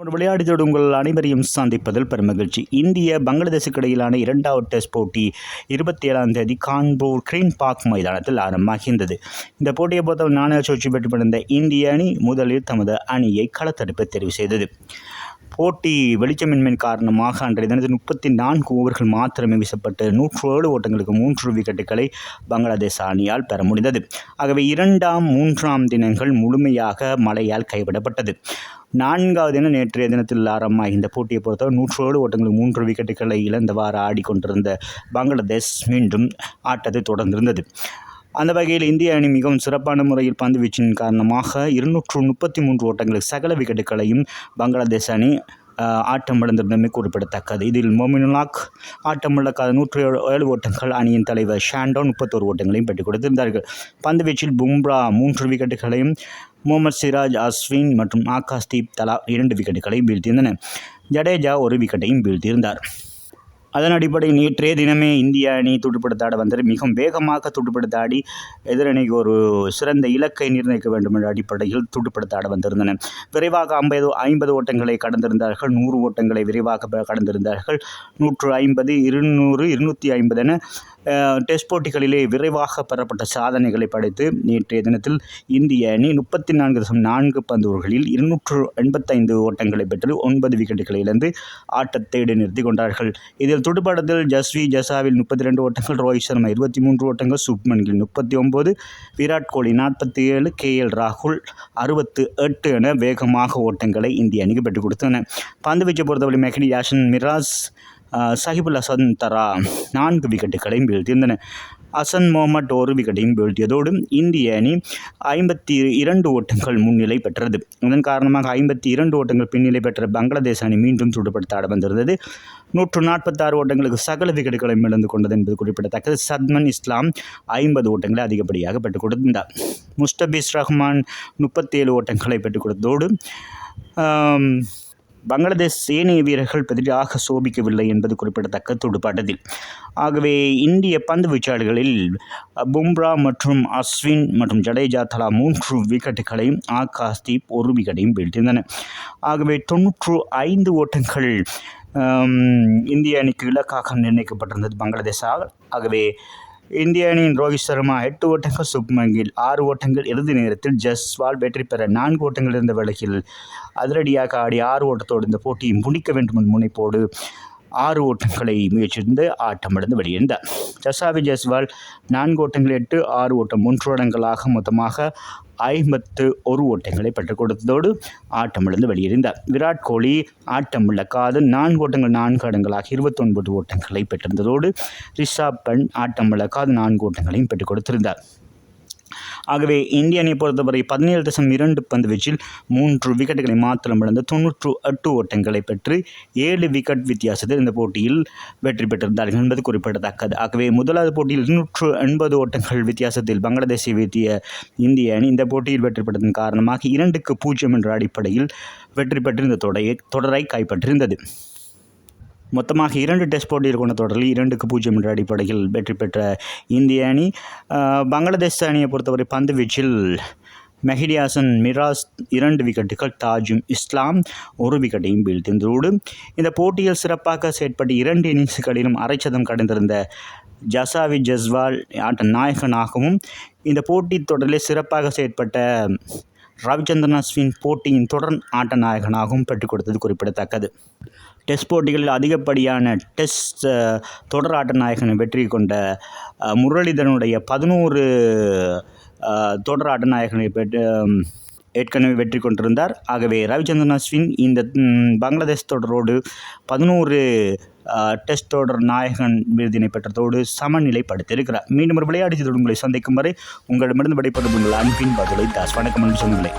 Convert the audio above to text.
ஒரு விளையாட்டுத்தோடு உங்கள் அனைவரையும் சந்திப்பதில் பெருமகிழ்ச்சி. இந்திய பங்களாதேசுக்கு இடையிலான இரண்டாவது டெஸ்ட் போட்டி இருபத்தி ஏழாம் தேதி கான்பூர் கிரீன் பார்க் மைதானத்தில் ஆரம்பமாகின்றது. இந்த போட்டியை பொறுத்தவரை நானே சோழ்ச்சி பெற்று இந்திய அணி முதலில் தமது அணியை களத்தடுப்பு தெரிவு செய்தது. போட்டி வெளிச்சமின்மையின் காரணமாக அன்றைய தினத்தில் முப்பத்தி நான்கு ஓவர்கள் மாத்திரமே வீசப்பட்டு நூற்று ஏழு ஓட்டங்களுக்கு மூன்று விக்கெட்டுகளை பங்களாதேஷ் அணியால் பெற முடிந்தது. ஆகவே இரண்டாம் மூன்றாம் தினங்கள் முழுமையாக மழையால் கைவிடப்பட்டது. நான்காவது தினம் நேற்றைய தினத்தில் ஆரம்பமாக இந்த போட்டியை பொறுத்தவரை நூற்று ஏழு ஓட்டங்களுக்கு மூன்று விக்கெட்டுகளை இழந்தவாறு ஆடிக்கொண்டிருந்த பங்களாதேஷ் மீண்டும் ஆட்டத்தை தொடர்ந்திருந்தது. அந்த வகையில் இந்திய அணி மிகவும் சிறப்பான முறையில் பந்து வீச்சின் காரணமாக இருநூற்று முப்பத்தி மூன்று ஓட்டங்களுக்கு சகல விக்கெட்டுகளையும் பங்களாதேஷ் அணி ஆட்டம் இழந்திருந்தமை குறிப்பிடத்தக்கது. இதில் மோமினுலாக் ஆட்டம் இழக்காத நூற்று ஏழு ஏழு ஓட்டங்கள் அணியின் தலைவர் ஷாண்டோ முப்பத்தோரு ஓட்டங்களையும் பெற்றுக் கொடுத்திருந்தார்கள். பந்து வீச்சில் பும்ரா மூன்று விக்கெட்டுகளையும் முகமது சிராஜ் அஸ்வின் மற்றும் ஆகாஷ்தீப் தலா இரண்டு விக்கெட்டுகளையும் வீழ்த்தியிருந்தனர். ஜடேஜா ஒரு விக்கெட்டையும் வீழ்த்தியிருந்தார். அதன் அடிப்படையில் நேற்றைய தினமே இந்திய அணி துடுப்படுத்தாட வந்தது. மிகவும் வேகமாக துடுப்படுத்தாடி எதிரணிக்கு ஒரு சிறந்த இலக்கை நிர்ணயிக்க வேண்டும் என்ற அடிப்படையில் துடுப்படுத்தாட வந்திருந்தன. விரைவாக ஐம்பது ஐம்பது ஓட்டங்களை கடந்திருந்தார்கள். நூறு ஓட்டங்களை விரைவாக கடந்திருந்தார்கள். நூற்று ஐம்பது இருநூறு இருநூற்றி ஐம்பது என டெஸ்ட் போட்டிகளிலே விரைவாக பெறப்பட்ட சாதனைகளை படைத்து நேற்றைய தினத்தில் இந்திய அணி முப்பத்தி நான்கு தசம் நான்கு பந்துகளில் இருநூற்று எண்பத்தைந்து ஓட்டங்களை பெற்று ஒன்பது விக்கெட்டுகளை இழந்து ஆட்டத்தை இடைநிறுத்தி கொண்டார்கள். இதில் துடுப்பாட்டத்தில் ஜஸ்வி ஜசாவில் முப்பத்தி ரெண்டு ஓட்டங்கள் ரோஹித் சர்மா இருபத்தி மூன்று ஓட்டங்கள் சுப்மன் கில் முப்பத்தி ஒம்பது விராட் கோலி நாற்பத்தி ஏழு கே எல் ராகுல் அறுபத்து எட்டு என வேகமாக ஓட்டங்களை இந்திய அணிக்கு பெற்றுக் கொடுத்தன. பந்துவீச்சை பொறுத்தவரை மெஹடி யாஷன் மிராஸ் சஹிபுல் ஹசன் தரா நான்கு விக்கெட்டுகளையும் வீழ்த்தியிருந்தன அசன் முகமட் ஒரு விக்கெட்டையும் வீழ்த்தியதோடு இந்திய அணி ஐம்பத்தி இரண்டு ஓட்டங்கள் முன்னிலை பெற்றது இதன் காரணமாக ஐம்பத்தி இரண்டு ஓட்டங்கள் பின்னிலை பெற்ற பங்களாதேஷ் அணி மீண்டும் சூடுபடுத்த ஆட வந்திருந்தது நூற்று நாற்பத்தாறு ஓட்டங்களுக்கு சகல விக்கெட்டுகளையும் இழந்து கொண்டது என்பது குறிப்பிடத்தக்கது. சத்மன் இஸ்லாம் ஐம்பது ஓட்டங்களை அதிகப்படியாக பெற்றுக் கொடுத்திருந்தார் முஸ்டபிஸ் ரஹ்மான் முப்பத்தேழு ஓட்டங்களை பெற்றுக் கொடுத்ததோடு பங்களாதேஷ் சேனைய வீரர்கள் பெரிதாக சோபிக்கவில்லை என்பது குறிப்பிடத்தக்க துடுப்பாட்டத்தில் ஆகவே இந்திய பந்து வீச்சாளர்களில் பும்ரா மற்றும் அஸ்வின் மற்றும் ஜடேஜா தலா மூன்று விக்கெட்டுகளையும் ஆகாஷ்தீப் ஒரு விக்கெட்டையும் வீழ்த்தியிருந்தன ஆகவே தொன்னூற்று ஐந்து ஓட்டங்கள் இந்திய அணிக்கு இலக்காக நிர்ணயிக்கப்பட்டிருந்தது பங்களாதேஷால். ஆகவே இந்திய அணியின் ரோஹித் சர்மா எட்டு ஓட்டங்கள் சுப்மன் கில் ஆறு ஓட்டங்கள் இறுதி நேரத்தில் ஜஸ்வால் வெற்றி பெற நான்கு ஓட்டங்கள் இருந்த வேளையில் அதிரடியாக ஆடி ஆறு ஓட்டத்தோடு இந்த போட்டியை முடிக்க வேண்டும் என்ற முனைப்போடு ஆறு ஓட்டங்களை முயற்சித்து ஆட்டமிழந்து வெளியிருந்தார் ஜசாவி ஜெஸ்வால் நான்கு ஓட்டங்கள் எட்டு ஆறு ஓட்டம் மூன்று ஓட்டங்களாக மொத்தமாக ஐம்பத்து ஒரு ஓட்டங்களை பெற்றுக் கொடுத்ததோடு ஆட்டமிழந்து வெளியேறிந்தார் விராட் கோலி ஆட்டம் இழக்காது நான்கு ஓட்டங்கள் நான்கு இடங்களாக இருபத்தொன்பது ஓட்டங்களை பெற்றிருந்ததோடு ரிஷாப் பண்ட் ஆட்டம் இழக்காது நான்கு ஓட்டங்களையும் பெற்றுக் கொடுத்திருந்தார். ஆகவே இந்திய அணியை பொறுத்தவரை பதினேழு தசம் இரண்டு பந்து வீச்சில் மூன்று விக்கெட்டுகளை மாத்திரம் இழந்து தொன்னூற்று எட்டு ஓட்டங்களை பெற்று ஏழு விக்கெட் வித்தியாசத்தில் இந்த போட்டியில் வெற்றி பெற்றிருந்தார்கள் என்பது குறிப்பிடத்தக்கது. ஆகவே முதலாவது போட்டியில் இருநூற்று எண்பது ஓட்டங்கள் வித்தியாசத்தில் பங்களாதேஷை வீழ்த்திய இந்திய அணி இந்த போட்டியில் வெற்றி பெற்றதன் காரணமாக இரண்டுக்கு பூஜ்ஜியம் என்ற அடிப்படையில் வெற்றி பெற்று இந்த தொடரை தொடரை கைப்பற்றியிருந்தது. மொத்தமாக இரண்டு டெஸ்ட் போட்டியில் கொண்ட தொடரில் இரண்டுக்கு பூஜ்ஜியம் என்ற அடிப்படையில் வெற்றி பெற்ற இந்திய அணி பங்களாதேஷ் அணியை பொறுத்தவரை பந்து வீச்சில் மெஹிடியாசன் மிராஸ் இரண்டு விக்கெட்டுகள் தாஜும் இஸ்லாம் ஒரு விக்கெட்டையும் வீழ்த்திருந்தோடு இந்த போட்டியில் சிறப்பாக செயற்பட்டு இரண்டு இன்னிங்ஸ்களிலும் அரைச்சதம் கடந்திருந்த ஜசாவி ஜஸ்வால் ஆட்ட நாயகனாகவும் இந்த போட்டித் தொடரில் சிறப்பாக செயற்பட்ட ரவிச்சந்திரன் அஸ்வின் போட்டியின் தொடர் ஆட்ட நாயகனாகவும் பெற்றுக் கொடுத்தது குறிப்பிடத்தக்கது. டெஸ்ட் போட்டிகளில் அதிகப்படியான டெஸ்ட் தொடர் ஆட்ட நாயகனை வெற்றி கொண்ட முரளிதரனுடைய பதினோரு தொடர் ஆட்ட நாயகனை பெற்று ஏற்கனவே வெற்றி கொண்டிருந்தார். ஆகவே ரவிச்சந்திரன் அஸ்வின் இந்த பங்களாதேஷ் தொடரோடு பதினோரு டெஸ்ட் தொடர் நாயகன் விருதினை பெற்றதோடு சமநிலைப்படுத்தியிருக்கிறார். மீண்டும் ஒரு விளையாட்டு உங்களை சந்திக்கும் வரை உங்களிடமிருந்து விடைபெறும் உங்கள் அன்பின் பதிலை தாஸ். வணக்கம் அன்பு சொந்தங்களே.